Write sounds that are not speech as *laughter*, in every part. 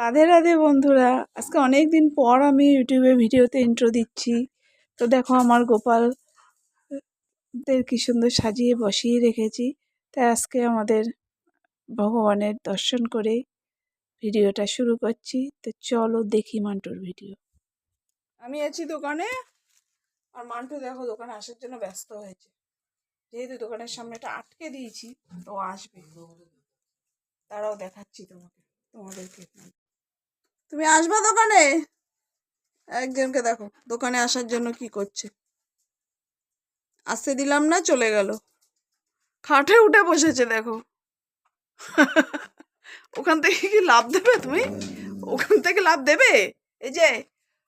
রাধে রাধে বন্ধুরা। আজকে অনেক দিন পর আমি ইউটিউবে ভিডিওতে ইন্ট্রো দিচ্ছি। তো দেখো আমার গোপাল দের কি সুন্দর সাজিয়ে বসিয়ে রেখেছি। তাই আজকে আমাদের ভগবানের দর্শন করে ভিডিওটা শুরু করছি। তো চলো দেখি মান্টুর ভিডিও। আমি আছি দোকানে। আর মান্টু দেখো দোকানে আসার জন্য ব্যস্ত হয়েছে। যেহেতু দোকানের সামনেটা আটকে দিয়েছি, তো আসবে। তারাও দেখাচ্ছি তোমাকে, তোমাদেরকে। তুমি আসবা দোকানে? একজনকে দেখো, দোকানে আসার জন্য কি করছে। আসতে দিলাম না, চলে গেল। খাটে উঠে বসেছে, দেখো। ওখান থেকে কি লাভ দেবে তুমি? ওখান থেকে লাভ দেবে? এই যে,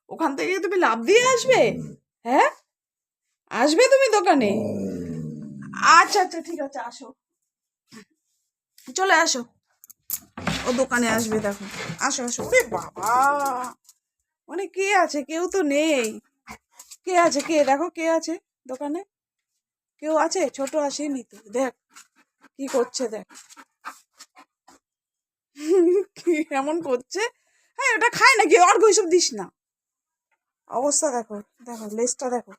ওখান থেকে তুমি লাভ দিয়ে আসবে? হ্যাঁ? আসবে তুমি দোকানে? আচ্ছা আচ্ছা ঠিক আছে, আসো। চলে আসো। ও দোকানে আসবে, দেখো। আসো আসো। ওরে বাবা! মানে কে আছে? কেউ তো নেই। কে আছে? কে? দেখো কে আছে দোকানে। কেউ আছে? ছোট আসেনি তো। দেখ, কি করছে, দেখ। *laughs* এমন করছে? হ্যাঁ ওটা খায় নাকি? অর্ঘ ওইসব দিস না। অবস্থা দেখো দেখো, লেজটা দেখো।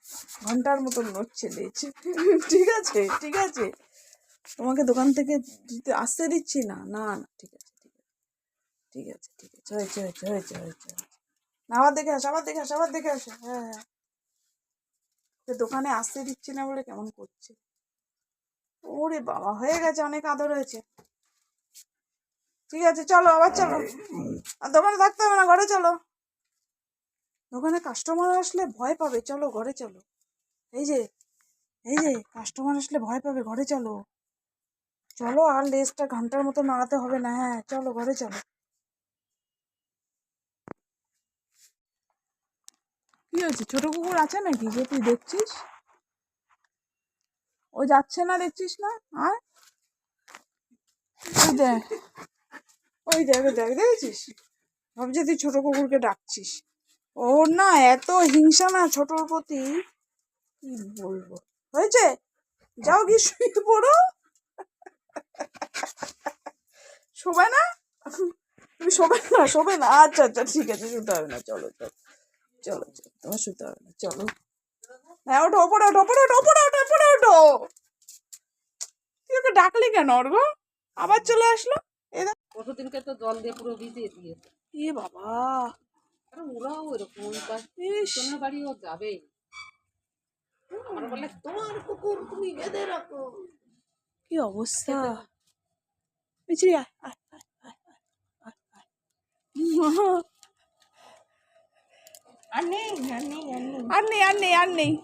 ঘণ্টার মতন নড়ছে লেজ। *laughs* ঠিক আছে ঠিক আছে। তোমাকে দোকান থেকে আসতে দিচ্ছি না না না, ঠিক আছে। ঠিক আছে ঠিক আছে, হয়েছে হয়েছে হয়েছে হয়েছে। আবার দেখে আসো, আবার দেখে আসো, আবার দেখে আসো। হ্যাঁ হ্যাঁ। দোকানে আসতে দিচ্ছি না বলে কেমন করছে? ওরে বাবা, হয়ে গেছে, অনেক আদর হয়েছে। ঠিক আছে, চলো, আবার চলো। আর দোকানে থাকতে হবে না, ঘরে চলো। দোকানে কাস্টমার আসলে ভয় পাবে, চলো, ঘরে চলো। এই যে এই যে কাস্টমার আসলে ভয় পাবে, ঘরে চলো। চলো, আর লেজটা ঘণ্টার মতো নাড়াতে হবে না হ্যাঁ চলো, ঘরে চলো। কি হয়েছে? ছোট কুকুর আছে নাকি? যে তুই দেখছিস? ও যাচ্ছে না, দেখছিস না? আর? ওই দেখ। ওই দেখ দেখ, দেখেছিস? ভাবছি তুই ছোট কুকুরকে ডাকছিস। ওর না এত হিংসা না ছোটর প্রতি। কি বলব? হয়েছে? যাও গিয়ে শুয়ে পড়ো। শোবে না? তুমি শোবে না? শোবে না? আচ্ছা আচ্ছা ঠিক আছে, শুতে হবে না। চলো চলো। চলো চলো তোমার শুতে হবে না চলো। হ্যাঁ ওঠো ওপরে ওঠো ওপরে ওঠো ওপরে ওঠো ওপরে ওঠো। তুই ওকে ডাকলি কেন অর্ঘ আবার চলে আসলো? এ দেখ। পরশুদিনকে তো জল দিয়ে পুরো ভিজিয়ে দিয়েছে। এ বাবা। আরে ওরাও এরকম ওই পাশ- ও যাবেই। আমার বলে তোমার কুকুর তুমি বেঁধে রাখো। কি অবস্থা? মিছরি আয় আয় আয় আয় আয় আয় আয়। আর নেই আর নেই আর নেই আর নেই আর নেই আর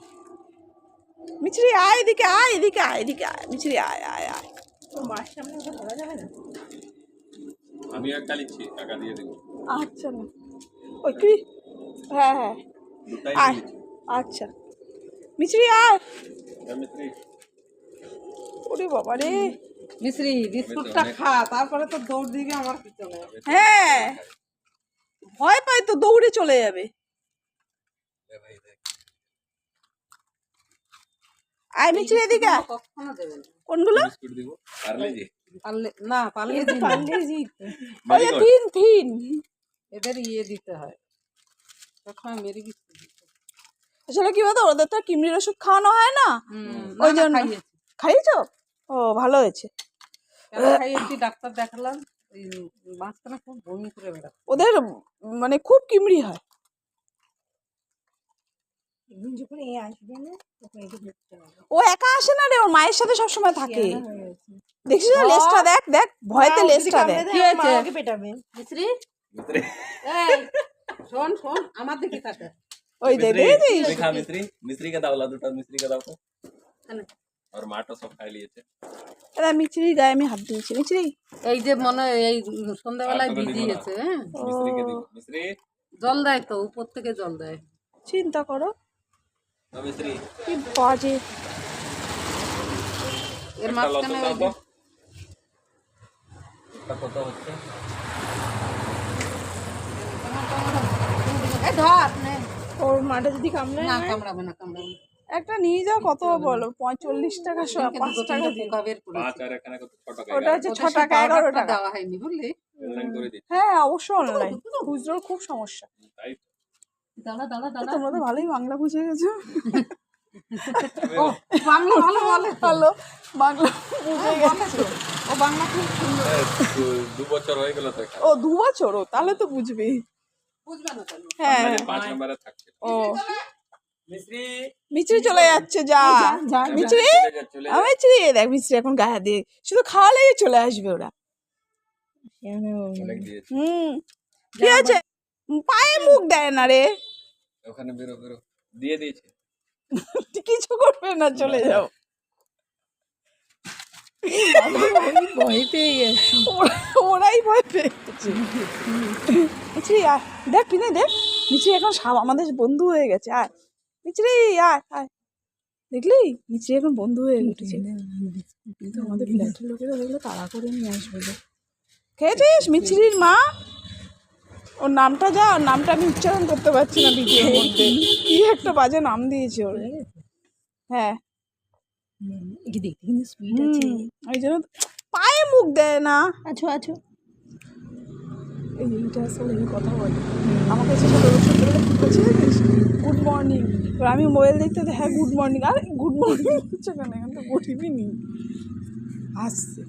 মিছরি আয় এদিকে আয় এদিকে আয় এদিকে আয় মিছরি আয় আয় আয় তো মার সামনে ওটা ধরা যাবে না আমি একটা লিখছি টাকা দিয়ে দেবো। আচ্ছা না ওই কি? হ্যাঁ হ্যাঁ। আয়। আচ্ছা। মিছরি আয়। মিস্ত্রি ওরে বাবা রে। মিশ্রি বিস্কুটটা খা তারপরে তো দৌড় দিকে আমার পিছনে। হ্যাঁ। ভয় পায় তো দৌড়ে চলে যাবে। আয় মিছরি এদিকে আয়। কখনো দেবে না কোনগুলো বিস্কুট দিব পারলে জি পারলে না দিন। ওই. তিন তিন। এদের ইয়ে দিতে হয়। সবসময় মেরি বিস্কুট আসলে কি বলতো ওদের তো কিমড়ির ওষুধ খাওয়ানো হয় না। হুম, ওই না, না, জন্য। খাইয়েছি। ও ভালো হয়েছে। খাইয়েছি? ডাক্তার দেখালাম ওই মাঝখানে খুব বমি করে বেড়াচ্ছে। ওদের মানে খুব কিমড়ি হয়। ও একা আসে না রে ওর মায়ের সাথে সব থাকে। দেখছিস দেখ দেখ ভয়তে দেখ। কি হয়েছে? ওই গায়ে আমি হাত দিয়েছি মিচরি এই যে মনে এই সন্ধ্যাবেলায় ভিজিয়েছে হ্যাঁ? জল দেয় তো উপর থেকে জল দেয়। চিন্তা করো। কি বাজে। এর একটা মাঝখানে কত হচ্ছে। ওর মাটা যদি কামড়ে না কামড়াবে না কামড়াবে একটা নিয়ে যাও কত বলো? পঁয়তাল্লিশ টাকা পাঁচ ওটা হচ্ছে ছ টাকা এগারো টাকা। দেওয়া হয়নি বুঝলি হ্যাঁ অবশ্যই অনলাইন খুচরোর খুব সমস্যা। দাঁড়া দাঁড়া দাঁড়া। তোমরা তো ভালোই বাংলা বুঝে গেছো। বাংলা ভালো বলে। ভালো বাংলা বুঝে গেছো। ও বাংলা খুব সুন্দর। দু- দু বছর হয়ে গেল তো ও দু বছর? ও তাহলে তো বুঝবে। না হ্যাঁ। পাঁচ নম্বরে থাকছে। ও। মিচড়ি চলে। যাচ্ছে যা। মিচড়ি দেখ মিচড়ি এখন গায়ে দিয়ে। শুধু খাওয়া লেগে চলে আসবে ওরা। হুম। ঠিক আছে? পায়ে মুখ দেয় না রে। ওখানে বেরো বেরো। দিয়ে দিয়েছে। *laughs* কিছু করবে না চলে যাও। ভয় পেয়ে গেছে। ওরাই ভয় পেয়েছে মিচড়ি আয়। দেখ কিনে দেখ। মিচড়ি এখন সাব- আমাদের বন্ধু হয়ে গেছে। আয়। আয় আয়। দেখলি? এখন বন্ধু হয়ে উঠেছে। কিন্তু আমাদের ফ্ল্যাটের লোকেরা দেখলে তাড়া করে নিয়ে আসবে। খেয়েছিস? মিচড়ির মা? ওর নামটা যা ওর নামটা আমি উচ্চারণ করতে পারছি না ভিডিওর মধ্যে। কি একটা বাজে নাম দিয়েছে ওর। হ্যাঁ। ওই জন্য পায়ে মুখ দেয় না। আছো আছো। এইটা আসলে এই কথা বলে। আমাকে এসে কী জানিস? গুড মর্নিং এবার আমি মোবাইল দেখতে হ্যাঁ গুড মর্নিং আর গুড মর্নিং হচ্ছে কেন? এখন তো ইভিনিং আসছে।